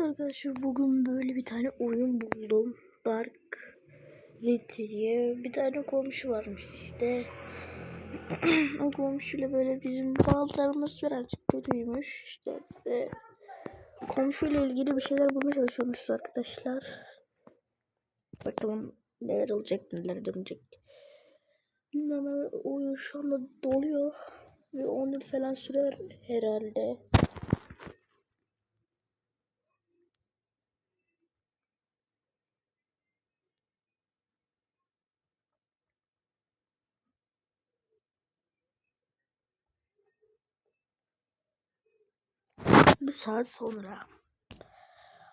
Arkadaşlar bugün böyle bir tane oyun buldum. Dark City diye bir tane komşu varmış işte. o komşuyla böyle bizim bazılarımız birazcık kötüymüş. İşte biz de komşuyla ilgili bir şeyler bulmaya çalışıyormuşuz arkadaşlar. Bakalım neler olacak neler dönecek. Bilmem ama oyun şu anda doluyor. Ve 10 yıl falan sürer herhalde. Bir saat sonra.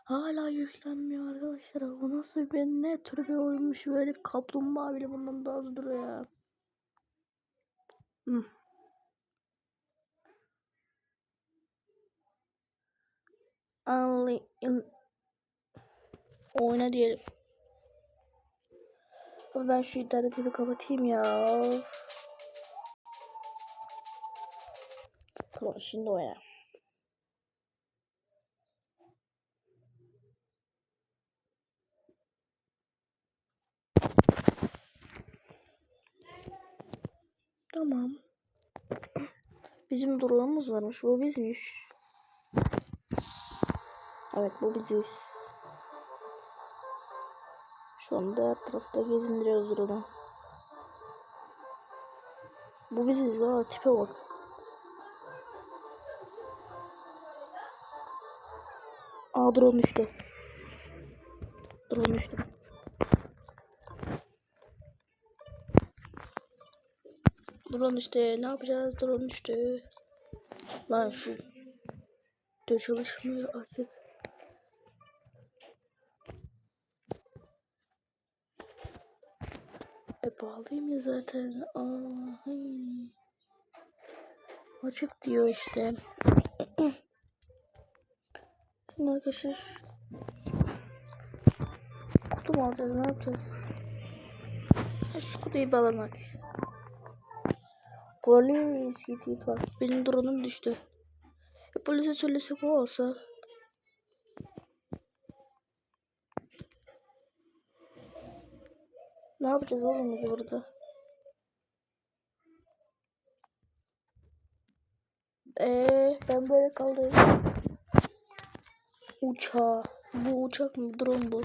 Hala yüklenmiyor arkadaşlar. Bu nasıl bir ne tür bir oyunmuş böyle kaplumbağa bile bundan daha hızlıdır ya. Hı. Anlayın. Oyna diyelim. Ben şu interneti bir kapatayım ya. Tamam şimdi oyna. Tamam. Bizim drone'umuz varmış. Bu bizmiş. Evet bu biziz. Şu anda her tarafta gezindiriyoruz drone'u. Bu biziz ha tipe bak. Aa drone düştü. Drone düştü. Drone işte ne yapacağız drone işte. Lan şu de çalışmıyor artık. E bağlıyım ya zaten. Aa. Açık diyor işte. Şimdi arkadaşlar kutu mu alacağız ne yapacağız? Ha, şu kutuyu arkadaşlar. Polis git bak. Benim drone'um düştü. E, polise söylesek o olsa. Ne yapacağız oğlum biz burada? Eee ben böyle kaldım. Uçağı. Bu uçak mı? Drone bu.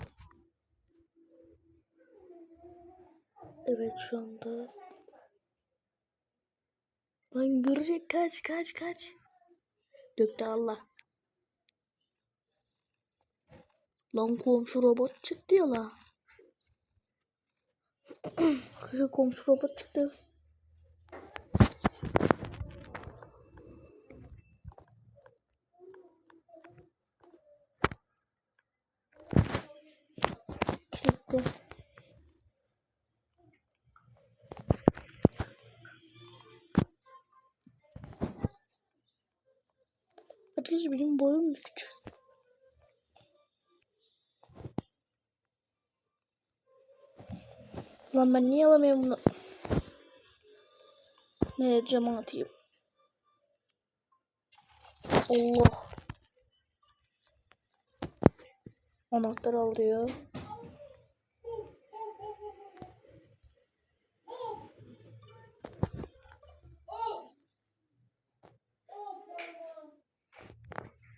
Evet şu anda. Lan görecek kaç kaç kaç. Döktü Allah. Lan komşu robot çıktı ya la. Komşu robot çıktı. Gitti. Arkadaşlar küçük. Lan ben niye alamıyorum bunu? Nereye cama atayım? Allah. Anahtar alıyor.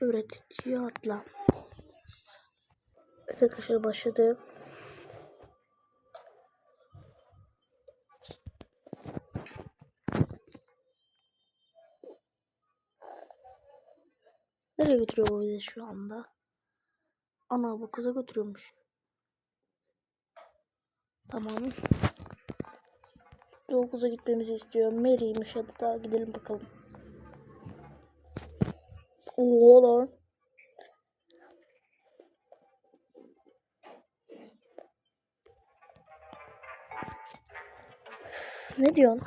Öğreticiye atla. Evet arkadaşlar başladı. Nereye götürüyor bu bizi şu anda? Ana bu kıza götürüyormuş. Tamam. O kıza gitmemizi istiyor. Mary'miş hadi daha gidelim bakalım. Oo lan. Ne diyorsun?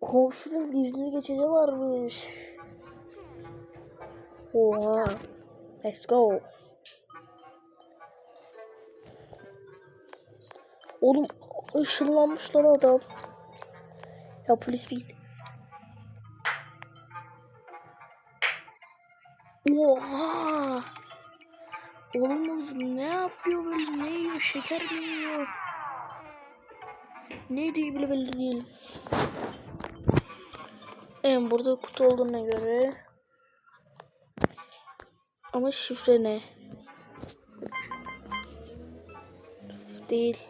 Komşunun gizli geçidi varmış. Oha. Let's go. Oğlum ışınlanmış lan adam. Ya polis bir Oha! Oğlumuz ne yapıyor böyle? Ne yiyor? Şeker mi yiyor? Ne yediği bile belli değil. Evet burada kutu olduğuna göre. Ama şifre ne? Değil.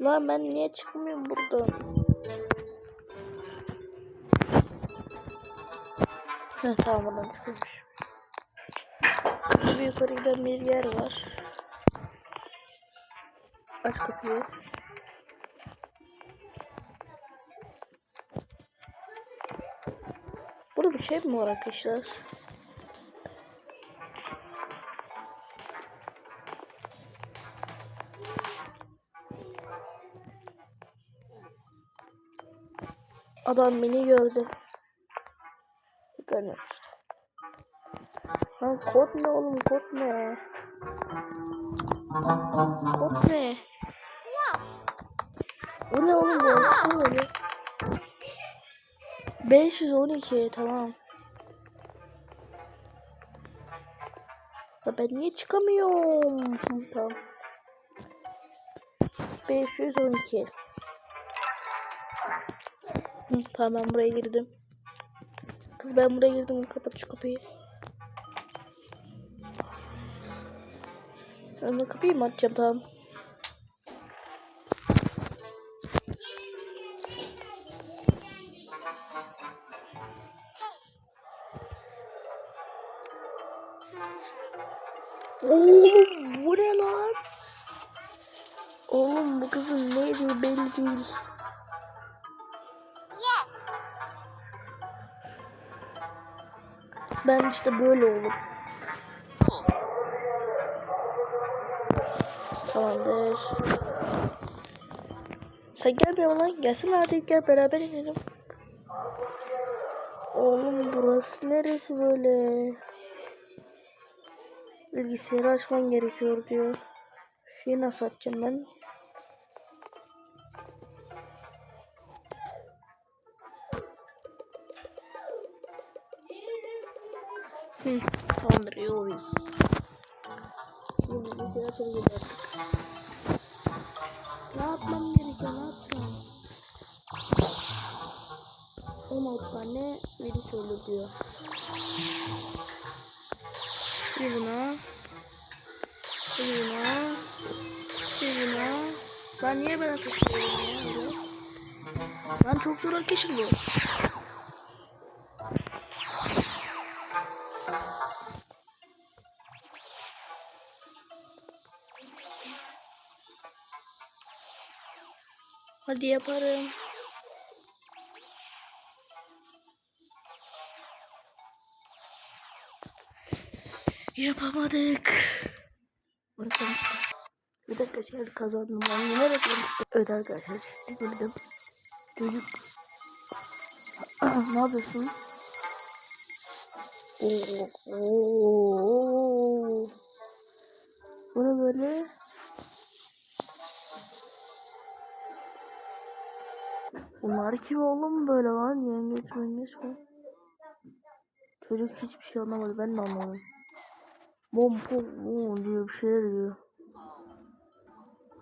Lan ben niye çıkmıyorum buradan? Heh, tamam buradan çıkmış. Burada yukarı giden bir yer var. Aç kapıyı. Burada bir şey mi var arkadaşlar? Adam beni gördü. Görmemiş. Lan kod ne oğlum kod ne? Kod ne? Bu ne oğlum bu? Bu ne? 512 tamam. Ya ben niye çıkamıyorum? Tamam. 512. Hı, tamam buraya girdim. Kız ben buraya girdim. Kapat şu kapıyı. Ben kapıyı mı açacağım tamam. Ben işte böyle oğlum. Tamamdır. Sen gel bir lan. Gelsin hadi gel beraber inelim. Oğlum burası neresi böyle? Bilgisayarı açman gerekiyor diyor. Şeyi nasıl açacağım ben? Hı, tamamdır iyi oyun. Şimdi bilgisayarı açabiliriz artık. Ne yapmam gerekiyor ne yapacağım? 16 tane virüs olur diyor. Bir buna. Bir buna. Bir buna. Ben niye ben seçiyorum ya? öyle? Ben çok zor arkadaşım bu. Hadi yaparım. Yapamadık. Bakalım. Bir dakika şey kazandım. Ben yine reklam Evet arkadaşlar şimdi girdim. Çocuk. ne yapıyorsun? Oo, oo. Bu ne böyle? Kim oğlum böyle lan? Yengeç mengeç mi? Çocuk hiçbir şey anlamadı. Ben de anlamadım. Bom pom bom diyor bir şeyler diyor.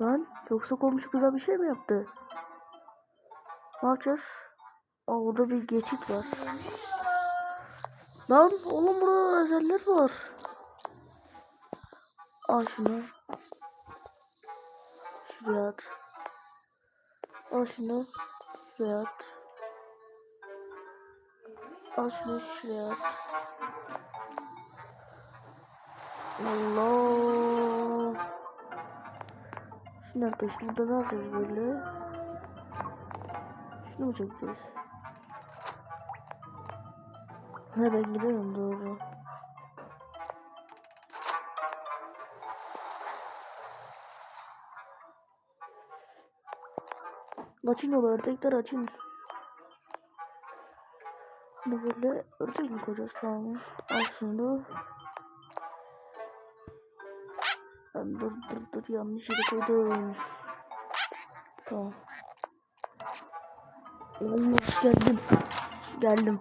Lan yoksa komşu kıza bir şey mi yaptı? Ne yapacağız? Orada bir geçit var. Lan oğlum burada özeller var. Al şunu. Şuraya at. Al şunu. Şuraya at. Allah. Şimdi arkadaşlar burada ne yapacağız böyle? Şunu mu çekeceğiz? Ha ben gidiyorum doğru. Yolu ördekler açın. Bunu böyle ördek mi koyacağız tamam. Al şunu. Ben dur dur dur yanlış yere koydum. Tamam. Allah geldim. Geldim.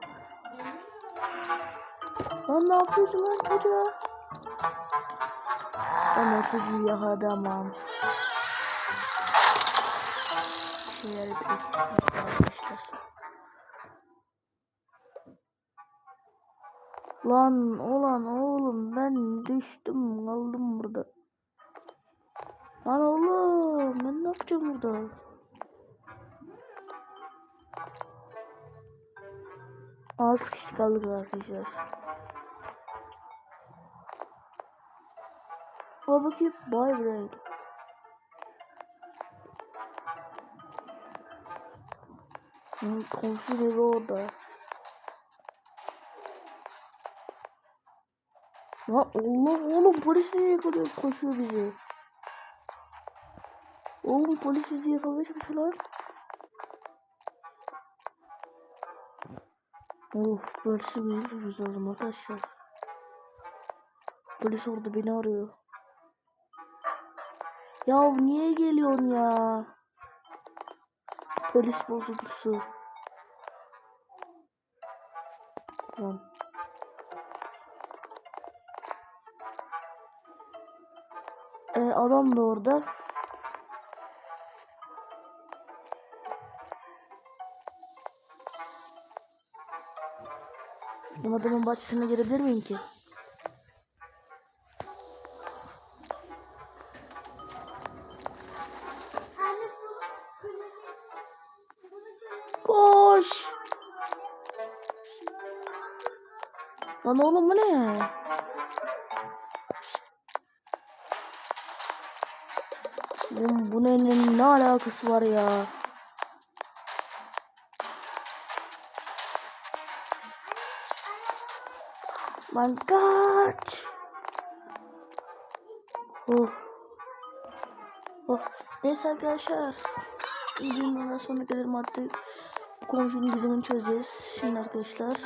Lan ne yapıyorsun lan çocuğa? O çocuğu yakalamam. Şeyler bir arkadaşlar. Lan olan oğlum ben düştüm kaldım burada. Lan oğlum ben ne yapacağım burada? Az kişi kaldık arkadaşlar. Baba bakayım bay bay. Hı, Komşu evi orada. Ya Allah oğlum polis niye yakalıyor koşuyor bizi. Oğlum polis bizi yakalamış lan. Of polisi bulmamız lazım arkadaşlar. Polis orada beni arıyor. Ya niye geliyorsun ya? Polis bozuntusu. Tamam. Ee, adam da orada. Bu adamın bahçesine girebilir miyim ki? Koş. Lan oğlum bu ne? Oğlum bunun ne alakası var ya? Lan kaç. Oh. Oh. Neyse arkadaşlar. Videonun sonuna gelelim artık. Komşunun gizemini çözeceğiz. Şimdi arkadaşlar.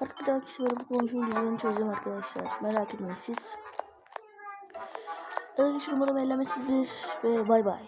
Artık bir dahaki sefere bu komşunun gizemini çözeceğim arkadaşlar. Merak etmeyin siz. Evet umarım eğlenmişsinizdir. Ve bay bay.